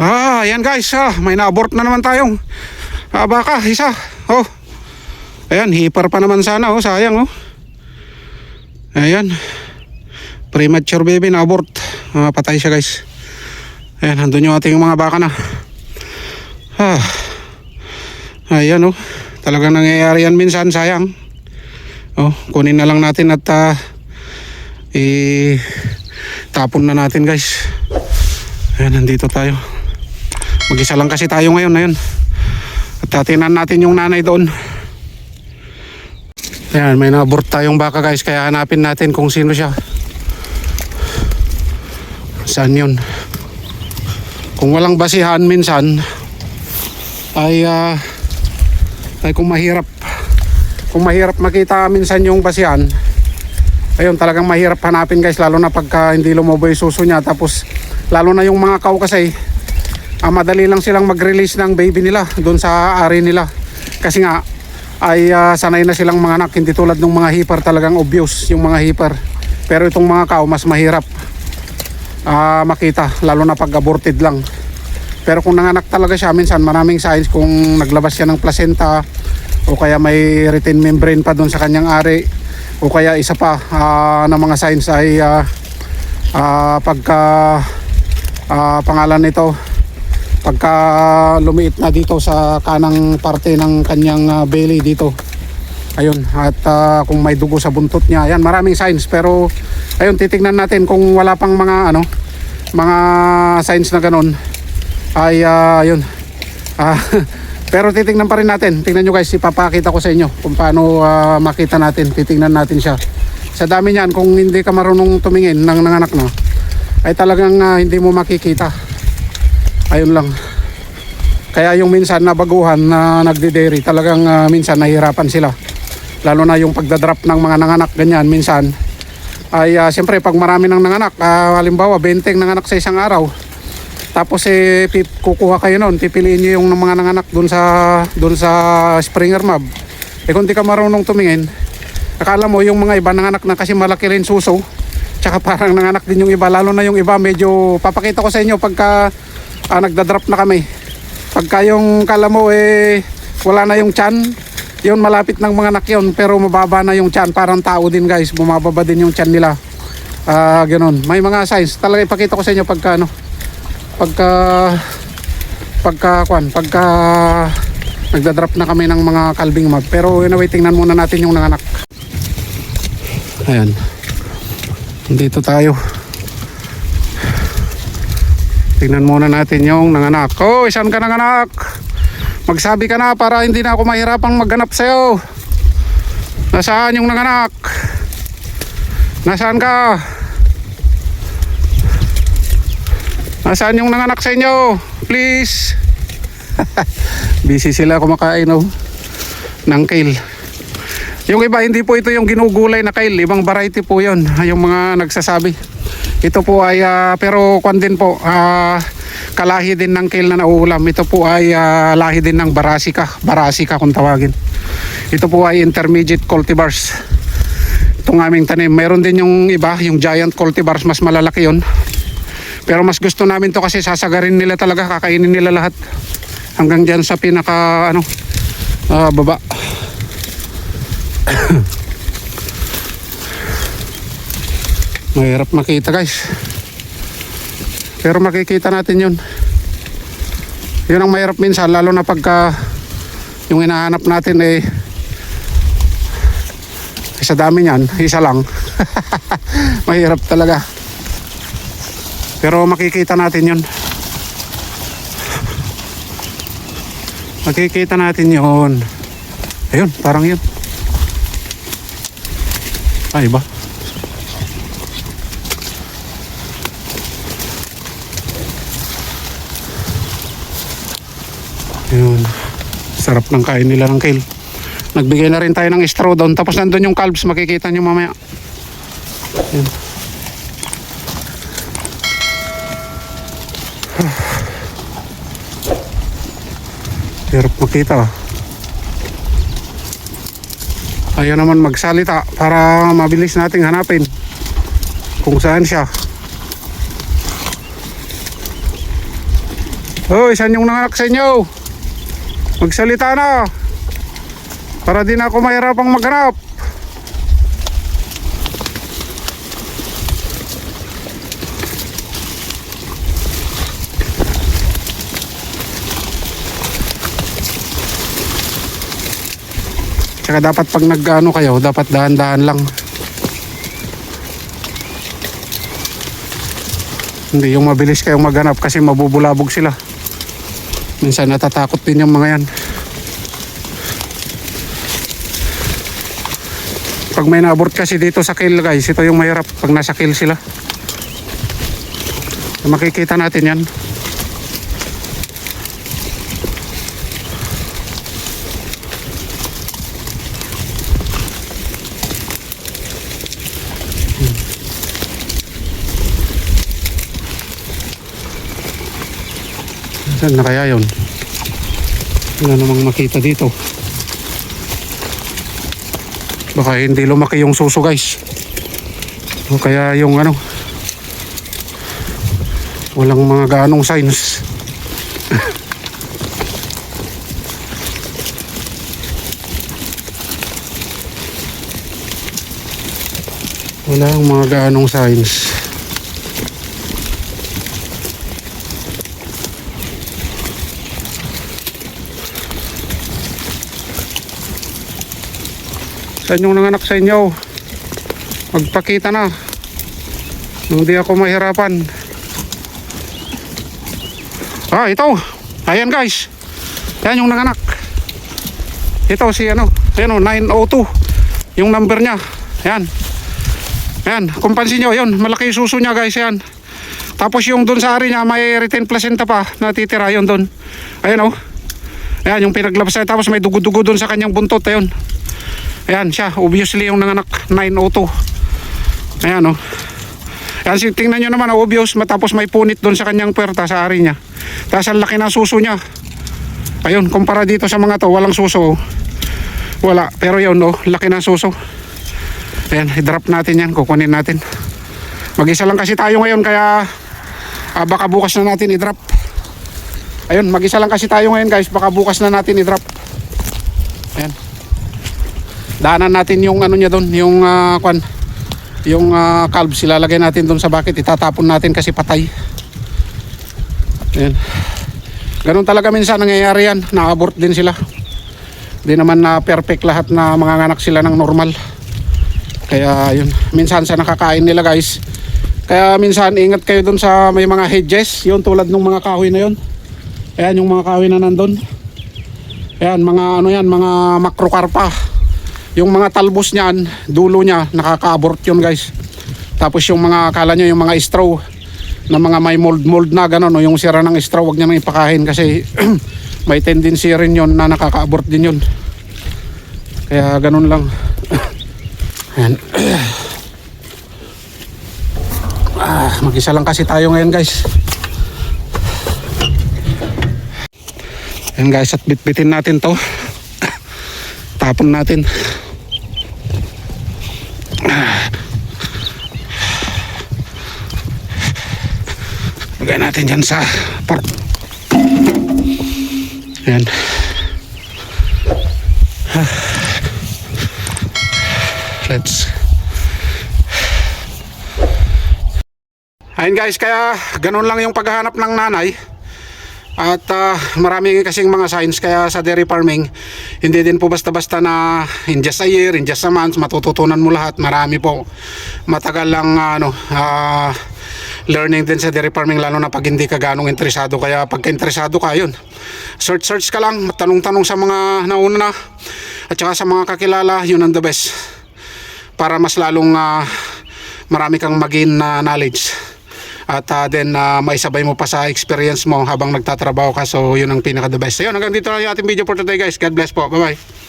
Ah, ayan guys, ah, may na-abort na naman tayong ah, baka, isa. Oh. Ayan, hipar pa naman sana, oh, sayang, oh. Ayan. Premature baby na abort. Ah, patay siya, guys. Ayan, andun yung ating mga baka na. Ah. Ayan, oh. Talagang nangyayari yan minsan, sayang. Oh, kunin na lang natin at ah, i tapon na natin, guys. Ayan, nandito tayo. Mag-isa lang kasi tayo ngayon, ayun. At tatinan natin yung nanay doon. Ayan, may nabort tayong baka guys, kaya hanapin natin kung sino siya. Saan yun? Kung walang basihan minsan, ay, ah, ay kung mahirap, kung mahirap makita minsan yung basihan, ayun talagang mahirap hanapin guys, lalo na pagka hindi lumobo suso niya, tapos lalo na yung mga cow kasi, ah, madali lang silang mag-release ng baby nila doon sa ari nila. Kasi nga, ay ah, sanay na silang mga anak, hindi tulad ng mga hipar talagang obvious yung mga hipar. Pero itong mga cow, mas mahirap ah, makita, lalo na pag aborted lang. Pero kung nanganak talaga siya, minsan maraming signs kung naglabas siya ng placenta o kaya may retain membrane pa doon sa kanyang ari o kaya isa pa ah, na mga signs ay ah, ah, pagka ah, pangalan nito pagka lumiit na dito sa kanang parte ng kanyang ah, belly dito. Ayun at ah, kung may dugo sa buntot niya. Ayan maraming signs pero ayun titignan natin kung wala pang mga ano mga signs na ganun. Ay ah, ayun. Ah, pero titignan pa rin natin. Tingnan nyo guys ipapakita ko sa inyo kung paano ah, makita natin. Titignan natin siya. Sa dami niyan kung hindi ka marunong tumingin ng nanganak na ay talagang ah, hindi mo makikita ayun lang. Kaya yung minsan na baguhan na nagde-dairy talagang ah, minsan nahihirapan sila. Lalo na yung pagdadrop ng mga nanganak ganyan minsan. Ay ah, siyempre pag marami ng nanganak ah, halimbawa 20 nanganak sa isang araw tapos eh pip, kukuha kayo noon pipiliin niyo yung mga nanganak doon sa doon sa Springer Mob eh kung di ka marunong tumingin akala mo yung mga iba nanganak na kasi malaki rin suso tsaka parang nanganak din yung iba lalo na yung iba medyo papakita ko sa inyo pagka ah, nagdadrop na kami. Pagka yung kala mo eh wala na yung chan. Yun malapit ng mga anak yun pero mababa na yung chan. Parang tao din guys. Bumababa din yung chan nila. Ah ganun. May mga signs. Talaga ipakita ko sa inyo pagka ano pagka pagka kwan pagka nagdadrop na kami ng mga kalbing mab pero anyway tingnan muna natin yung nanganak. Ayan. Dito tayo tingnan muna natin yung nanganak oh isan ka nanganak magsabi ka na para hindi na ako mahirapang maghanap sa'yo nasaan yung nanganak nasaan ka Nasaan yung nanganak sa inyo? Please. Busy sila kumakain oh. Ng kale. Yung iba hindi po ito yung ginugulay na kale, ibang variety po 'yon. Yung mga nagsasabi. Ito po ay ah, pero kwan din po ah, kalahi din ng kale na nauulam. Ito po ay ah, lahi din ng barasika, barasika kung tawagin. Ito po ay intermediate cultivars. Itong aming tanim. Meron din yung iba, yung giant cultivars, mas malalaki 'yon. Pero mas gusto namin to kasi sasagarin nila talaga, kakainin nila lahat. Hanggang dyan sa pinaka ano, ah, baba. Mahirap makita guys. Pero makikita natin yun. Yun ang mahirap minsan, lalo na pagka yung hinahanap natin eh sa dami niyan, isa lang. mahirap talaga. Pero makikita natin yun. Makikita natin yun. Ayun, parang yun. Ay, iba. Ayun. Sarap ng kain nila ng kale. Nagbigay na rin tayo ng straw doon. Tapos nandun yung calves, makikita nyo mamaya. Ayun. Hirap makita. Ayaw naman magsalita para mabilis nating hanapin kung saan siya. Hoy, saan yung nanganak sa inyo? Magsalita na. Para di na ako mahirapang maghanap. Tsaka dapat pag nag-ano kayo, dapat dahan-dahan lang. Hindi yung mabilis kayong maghanap kasi mabubulabog sila. Minsan natatakot din yung mga yan. Pag may na-abort kasi dito sa kill guys, ito yung mahirap pag nasa kill sila. Makikita natin yan. Saan na kaya yun? Wala namang makita dito. Baka hindi lumaki yung suso guys. O kaya yung ano. Walang mga ganong signs. Walang mga ganong signs. Saan yung nanganak sa inyo? Magpakita na. Hindi ako mahirapan. Ah, ito. Ayan guys. Yan yung nanganak. Ito si ano. Ayan o, 902. Yung number niya. Ayan. Ayan. Kung pansin nyo, yun. Malaki yung suso niya guys. Ayan. Tapos yung dun sa ari niya, may retain placenta pa. Natitira yun dun. Ayan o. Ayan yung pinaglabas. Tapos may dugo-dugo dun sa kanyang buntot. Ayun. Ayan siya, obviously yung nanganak 902. Ayan oh. Ayan, tingnan nyo naman, oh, obvious, matapos may punit doon sa kanyang puwerta sa ari niya. Tapos ang laki na suso niya. Ayun, kumpara dito sa mga to, walang suso. oh. Wala, pero yun, oh, laki na suso. Ayan, i-drop natin yan, kukunin natin. Mag-isa lang kasi tayo ngayon, kaya ah, baka bukas na natin i-drop. Ayun, mag-isa lang kasi tayo ngayon guys, baka bukas na natin i-drop. Ayan daanan natin yung ano niya doon, yung ah, kwan, yung uh, calves ilalagay natin doon sa bucket, itatapon natin kasi patay. Ayan. Ganun talaga minsan nangyayari yan, na-abort din sila. Di naman na perfect lahat na mga anak sila ng normal. Kaya yun, minsan sa nakakain nila guys. Kaya minsan ingat kayo doon sa may mga hedges, yun tulad ng mga kahoy na yun. Ayan yung mga kahoy na nandun. Ayan, mga ano yan, mga macrocarpa yung mga talbos niyan, dulo niya, nakaka-abort yun guys. Tapos yung mga, akala nyo, yung mga straw, na mga may mold mold na gano'n, o yung sira ng straw, wag niya nang ipakain kasi may tendency rin yun na nakaka-abort din yun. Kaya ganun lang. Ayan. Ah, mag-isa lang kasi tayo ngayon guys. Ayan guys, at bitbitin natin to. Tapon natin. Natin dyan sa pork. Ayan. Let's Ayun guys, kaya ganun lang yung paghahanap ng nanay. At ah, marami kasing mga signs kaya sa dairy farming hindi din po basta-basta na in just a year, in just a month matututunan mo lahat. Marami po. Matagal lang ano ah, learning din sa dairy farming lalo na pag hindi ka ganong interesado. Kaya pagka interesado ka yun. Search search ka lang tanong-tanong sa mga nauna na at saka sa mga kakilala yun ang the best. Para mas lalong ah, marami kang magin na knowledge at uh, then uh, maisabay mo pa sa experience mo habang nagtatrabaho ka. So yun ang pinaka the best. So yun hanggang dito lang yung ating video for today guys. God bless po. Bye bye